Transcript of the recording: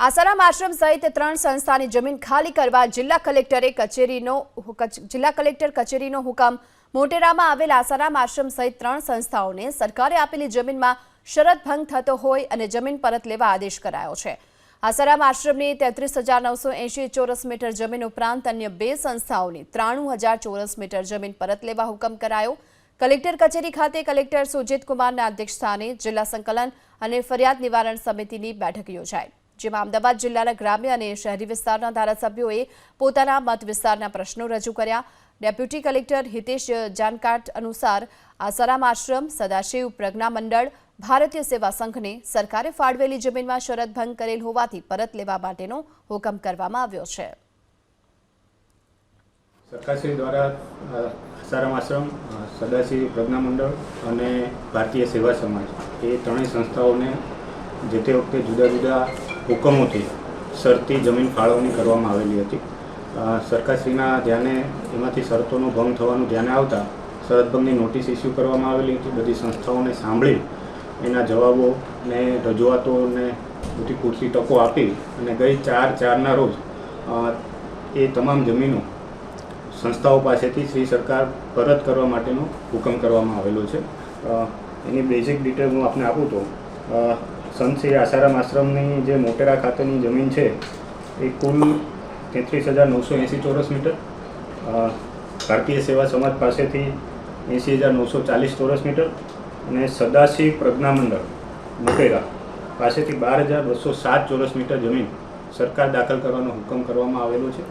આસારામ આશ્રમ સહિત ત્રણ સંસ્થાની જમીન ખાલી કરવા જિલ્લા કલેક્ટરે કચેરીનો જિલ્લા કલેક્ટર કચેરીનો હુકમ મોટેરામાં આવેલ આસારામ આશ્રમ સહિત ત્રણ સંસ્થાઓને સરકારે આપેલી જમીનમાં શરત ભંગ થતો હોય અને જમીન પરત લેવા આદેશ કરાયો છે. આસારામ આશ્રમની તેત્રીસ હજાર નવસો એંશી ચોરસ મીટર જમીન ઉપરાંત અન્ય બે સંસ્થાઓની ત્રાણું હજાર ચોરસ મીટર જમીન પરત લેવા હુકમ કરાયો. કલેક્ટર કચેરી ખાતે કલેક્ટર સુજીત કુમારના અધ્યક્ષસ્થાને જિલ્લા સંકલન અને ફરિયાદ નિવારણ સમિતિની બેઠક યોજાઈ. જેમાં અમદાવાદ જિલ્લાના ગ્રામ્ય અને શહેરી વિસ્તારના ધારાસભ્યોએ પોતાના મત વિસ્તારના પ્રશ્નો રજૂ કર્યા. ડેપ્યુટી કલેક્ટર હિતેશ જાનકાટ અનુસાર આસારામ આશ્રમ, સદાશિવ પ્રજ્ઞા મંડળ, ભારતીય સેવા સંઘને સરકારે ફાળવેલી જમીનમાં શરત ભંગ કરેલ હોવાથી પરત લેવા માટેનો હુકમ કરવામાં આવ્યો છે. સરકારશ્રી દ્વારા આસારામ આશ્રમ સદાશિવ પ્રજ્ઞા મંડળ અને ભારતીય સેવા સમાજ એ ત્રણેય સંસ્થાઓને જે તે વખતે જુદા જુદા હુકમોથી શરતી જમીન ફાળવણી કરવામાં આવેલી હતી. સરકારશ્રીના ધ્યાને, એમાંથી શરતોનો ભંગ થવાનું ધ્યાને આવતા શરતભંગની નોટિસ ઇસ્યુ કરવામાં આવેલી હતી. બધી સંસ્થાઓને સાંભળી એના જવાબો ને રજૂઆતોને બધી પૂરતી તકો આપી અને ગઈ ચાર, ચારના રોજ એ તમામ જમીનો સંસ્થાઓ પાસેથી શ્રી સરકાર પરત કરવા માટેનો હુકમ કરવામાં આવેલો છે. એની બેઝિક ડિટેલ હું આપને આપું તો સંત આસારામ આશ્રમની જે મોટેરા ખાતેની જમીન છે, એ કુલ તેત્રીસ હજાર નવસો એંસી ચોરસ મીટર. ભારતીય સેવા સમાજ પાસેથી એંસી હજાર નવસો ચાલીસ ચોરસ મીટર અને સદાશિવ પ્રજ્ઞા મંડળ, મોટેરા, પાસેથી બાર હજાર બસો સાત ચોરસ મીટર જમીન સરકાર દાખલ કરવાનો હુકમ કરવામાં આવેલો છે.